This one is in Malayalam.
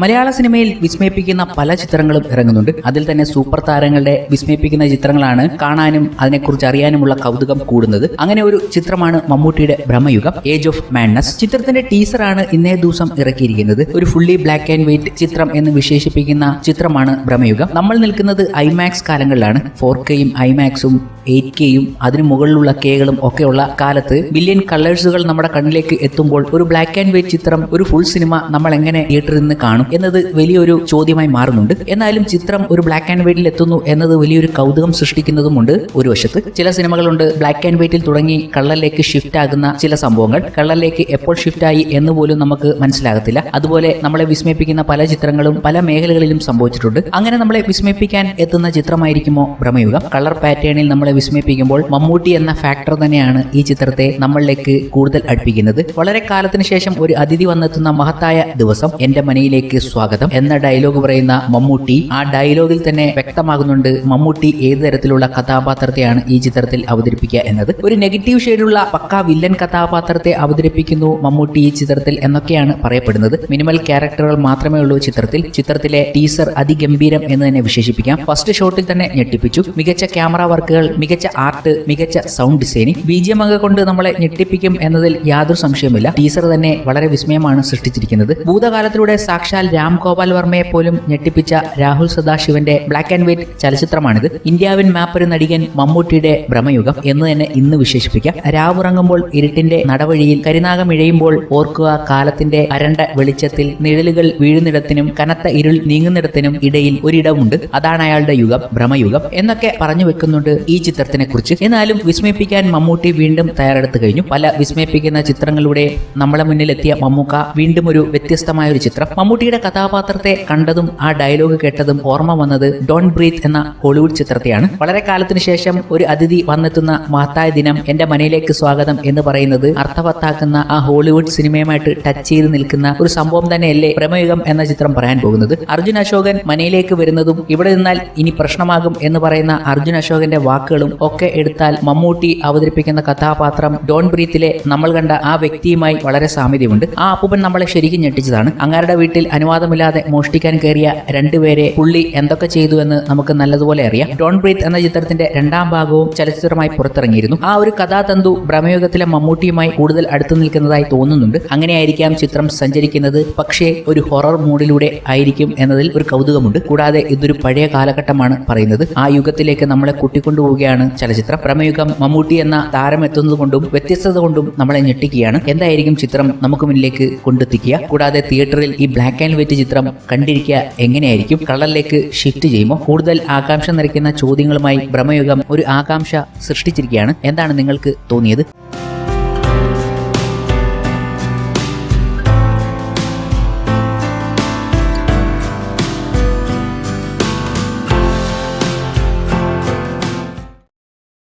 മലയാള സിനിമയിൽ വിസ്മയിപ്പിക്കുന്ന പല ചിത്രങ്ങളും ഇറങ്ങുന്നുണ്ട്. അതിൽ തന്നെ സൂപ്പർ താരങ്ങളുടെ വിസ്മയിപ്പിക്കുന്ന ചിത്രങ്ങളാണ് കാണാനും അതിനെക്കുറിച്ച് അറിയാനുമുള്ള കൗതുകം കൂടുന്നത്. അങ്ങനെ ഒരു ചിത്രമാണ് മമ്മൂട്ടിയുടെ ബ്രഹ്മയുഗം ഏജ് ഓഫ് മാഡ്നസ് ചിത്രത്തിന്റെ ടീസറാണ് ഇന്നേ ദിവസം ഇറക്കിയിരിക്കുന്നത്. ഒരു ഫുള്ളി ബ്ലാക്ക് ആൻഡ് വൈറ്റ് ചിത്രം എന്ന് വിശേഷിപ്പിക്കുന്ന ചിത്രമാണ് ബ്രഹ്മയുഗം നമ്മൾ നിൽക്കുന്നത് ഐമാക്സ് കാലങ്ങളിലാണ്. ഫോർ കെയും ഐമാക്സും എയ്റ്റ് കെയും അതിനു മുകളിലുള്ള കെകളും ഒക്കെയുള്ള കാലത്ത് ബില്യൺ കളേഴ്സുകൾ നമ്മുടെ കണ്ണിലേക്ക് എത്തുമ്പോൾ ഒരു ബ്ലാക്ക് ആൻഡ് വൈറ്റ് ചിത്രം ഒരു ഫുൾ സിനിമ നമ്മൾ എങ്ങനെ തിയേറ്ററിൽ നിന്ന് കാണും? എന്നത് വലിയൊരു ചോദ്യമായി മാറുന്നുണ്ട്. എന്നാലും ചിത്രം ഒരു ബ്ലാക്ക് ആൻഡ് വൈറ്റിൽ എത്തുന്നു എന്നത് വലിയൊരു കൗതുകം സൃഷ്ടിക്കുന്നതുമുണ്ട് ഒരു വശത്ത്. ചില സിനിമകളുണ്ട് ബ്ലാക്ക് ആൻഡ് വൈറ്റിൽ തുടങ്ങി കള്ളലിലേക്ക് ഷിഫ്റ്റ് ആകുന്ന ചില സംഭവങ്ങൾ. കള്ളലിലേക്ക് എപ്പോൾ ഷിഫ്റ്റ് ആയി എന്ന് പോലും നമുക്ക് മനസ്സിലാകത്തില്ല. അതുപോലെ നമ്മളെ വിസ്മയിപ്പിക്കുന്ന പല ചിത്രങ്ങളും പല മേഖലകളിലും സംഭവിച്ചിട്ടുണ്ട്. അങ്ങനെ നമ്മളെ വിസ്മയിപ്പിക്കാൻ എത്തുന്ന ചിത്രമായിരിക്കുമോ? ഭ്രമയുഗം. കളർ പാറ്റേണിൽ നമ്മളെ വിസ്മയിപ്പിക്കുമ്പോൾ മമ്മൂട്ടി എന്ന ഫാക്ടർ തന്നെയാണ് ഈ ചിത്രത്തെ നമ്മളിലേക്ക് കൂടുതൽ അടുപ്പിക്കുന്നത്. വളരെ കാലത്തിന് ശേഷം ഒരു അതിഥി വന്നെത്തുന്ന മഹത്തായ ദിവസം. എന്റെ മനയിലേക്ക് സ്വാഗതം എന്ന ഡയലോഗ് പറയുന്ന മമ്മൂട്ടി ആ ഡയലോഗിൽ തന്നെ വ്യക്തമാകുന്നുണ്ട് മമ്മൂട്ടി ഏത് തരത്തിലുള്ള കഥാപാത്രത്തെയാണ് ഈ ചിത്രത്തിൽ അവതരിപ്പിക്കുക എന്നത്. ഒരു നെഗറ്റീവ് ഷെയ്ഡുള്ള പക്ക വില്ലൻ കഥാപാത്രത്തെ അവതരിപ്പിക്കുന്നു മമ്മൂട്ടി ഈ ചിത്രത്തിൽ എന്നൊക്കെയാണ് പറയപ്പെടുന്നത്. മിനിമൽ ക്യാരക്ടറുകൾ മാത്രമേ ഉള്ളൂ ചിത്രത്തിൽ. ചിത്രത്തിലെ ടീസർ അതിഗംഭീരം എന്ന് തന്നെ വിശേഷിപ്പിക്കാം. ഫസ്റ്റ് ഷോട്ടിൽ തന്നെ ഞെട്ടിപ്പിച്ചു. മികച്ച ക്യാമറ വർക്കുകൾ മികച്ച ആർട്ട് മികച്ച sound designing B G M ഒക്കെ കൊണ്ട് നമ്മളെ ഞെട്ടിപ്പിക്കും എന്നതിൽ യാതൊരു സംശയമില്ല ടീസർ തന്നെ വളരെ വിസ്മയമാണ് സൃഷ്ടിച്ചിരിക്കുന്നത്. ഭൂതകാലത്തിലൂടെ സാക്ഷാൽ രാം ഗോപാൽ വർമ്മയെ പോലും ഞെട്ടിപ്പിച്ച രാഹുൽ സദാശിവന്റെ ബ്ലാക്ക് ആൻഡ് വൈറ്റ് ചലച്ചിത്രമാണിത്. ഇന്ത്യാവിൻ മാപ്പൊരു നടികൻ മമ്മൂട്ടിയുടെ ഭ്രമയുഗം എന്ന് തന്നെ ഇന്ന് വിശേഷിപ്പിക്കാം. രാവുറങ്ങുമ്പോൾ ഇരുട്ടിന്റെ നടവഴിയിൽ കരിനാഗം ഇഴയുമ്പോൾ ഓർക്കുക കാലത്തിന്റെ അരണ്ട വെളിച്ചത്തിൽ നിഴലുകൾ വീഴുന്നിടത്തിനും കനത്ത ഇരുൾ നീങ്ങുന്നിടത്തിനും ഇടയിൽ ഒരിടമുണ്ട്. അതാണ് അയാളുടെ യുഗം ഭ്രമയുഗം എന്നൊക്കെ പറഞ്ഞു വെക്കുന്നുണ്ട് ഈ ചിത്രത്തിനെ കുറിച്ച് എന്നാലും വിസ്മയിപ്പിക്കാൻ മമ്മൂട്ടി വീണ്ടും തയ്യാറെടുത്തു കഴിഞ്ഞു. പല വിസ്മയിപ്പിക്കുന്ന ചിത്രങ്ങളിലൂടെ നമ്മളെ മുന്നിലെത്തിയ മമ്മൂക്ക വീണ്ടും ഒരു വ്യത്യസ്തമായ ഒരു ചിത്രം മമ്മൂട്ടിയുടെ കഥാപാത്രത്തെ കണ്ടതും ആ ഡയലോഗ് കേട്ടതും ഓർമ്മ വന്നത് ഡോൺ ബ്രീത്ത് എന്ന ഹോളിവുഡ് ചിത്രത്തെയാണ്. വളരെ കാലത്തിന് ശേഷം ഒരു അതിഥി വന്നെത്തുന്ന മഹത്തായ ദിനം എന്റെ മനയിലേക്ക് സ്വാഗതം എന്ന് പറയുന്നത് അർത്ഥവത്താക്കുന്ന ആ ഹോളിവുഡ് സിനിമയുമായിട്ട് ടച്ച് ചെയ്ത് നിൽക്കുന്ന ഒരു സംഭവം തന്നെയല്ലേ പ്രമയുഗം എന്ന ചിത്രം പറയാൻ പോകുന്നത്. അർജുൻ അശോകൻ മനയിലേക്ക് വരുന്നതും ഇവിടെ നിന്നാൽ ഇനി പ്രശ്നമാകും എന്ന് പറയുന്ന അർജുൻ അശോകന്റെ വാക്കുകളും ഒക്കെ എടുത്താൽ മമ്മൂട്ടി അവതരിപ്പിക്കുന്ന കഥാപാത്രം ഡോൺ ബ്രീത്തിലെ നമ്മൾ കണ്ട ആ വ്യക്തിയുമായി വളരെ സാമ്യതയുണ്ട്. ആ അപ്പൂപ്പൻ നമ്മളെ ശരിക്കും ഞെട്ടിച്ചതാണ്. അങ്ങാരുടെ വീട്ടിൽ അനുവാദമില്ലാതെ മോഷ്ടിക്കാൻ കയറിയ രണ്ടുപേരെ പുള്ളി എന്തൊക്കെ ചെയ്തു എന്ന് നമുക്ക് നല്ലതുപോലെ അറിയാം. ഡോൺ ബ്രീത്ത് എന്ന ചിത്രത്തിന്റെ രണ്ടാം ഭാഗവും ചലച്ചിത്രമായി പുറത്തിറങ്ങിയിരുന്നു. ആ ഒരു കഥാതന്തു ഭ്രമയുഗത്തിലെ മമ്മൂട്ടിയുമായി കൂടുതൽ അടുത്തു നിൽക്കുന്നതായി തോന്നുന്നുണ്ട്. അങ്ങനെയായിരിക്കാം ചിത്രം സഞ്ചരിക്കുന്നത്. പക്ഷേ ഒരു ഹൊറർ മൂഡിലൂടെ ആയിരിക്കും എന്നതിൽ ഒരു കൗതുകമുണ്ട്. കൂടാതെ ഇതൊരു പഴയ കാലഘട്ടമാണ് പറയുന്നത്. ആ യുഗത്തിലേക്ക് നമ്മളെ കൂട്ടിക്കൊണ്ടുപോവുകയാണ് ചലച്ചിത്രം. ഭ്രമയുഗം മമ്മൂട്ടി എന്ന താരം എത്തുന്നത് കൊണ്ടും വ്യത്യസ്തത കൊണ്ടും നമ്മളെ ഞെട്ടിക്കുകയാണ്. എന്തായിരിക്കും ചിത്രം നമുക്ക് മുന്നിലേക്ക് കൊണ്ടെത്തിക്കുക? കൂടാതെ തിയേറ്ററിൽ ഈ ബ്ലാക്ക് ആൻഡ് വൈറ്റ് ചിത്രം കണ്ടിരിക്കുക എങ്ങനെയായിരിക്കും? കളറിലേക്ക് ഷിഫ്റ്റ് ചെയ്യുമോ കൂടുതൽ ആകാംക്ഷ നിറയ്ക്കുന്ന ചോദ്യങ്ങളുമായി ഭ്രമയുഗം ഒരു ആകാംക്ഷ സൃഷ്ടിച്ചിരിക്കുകയാണ്. എന്താണ് നിങ്ങൾക്ക് തോന്നിയത്?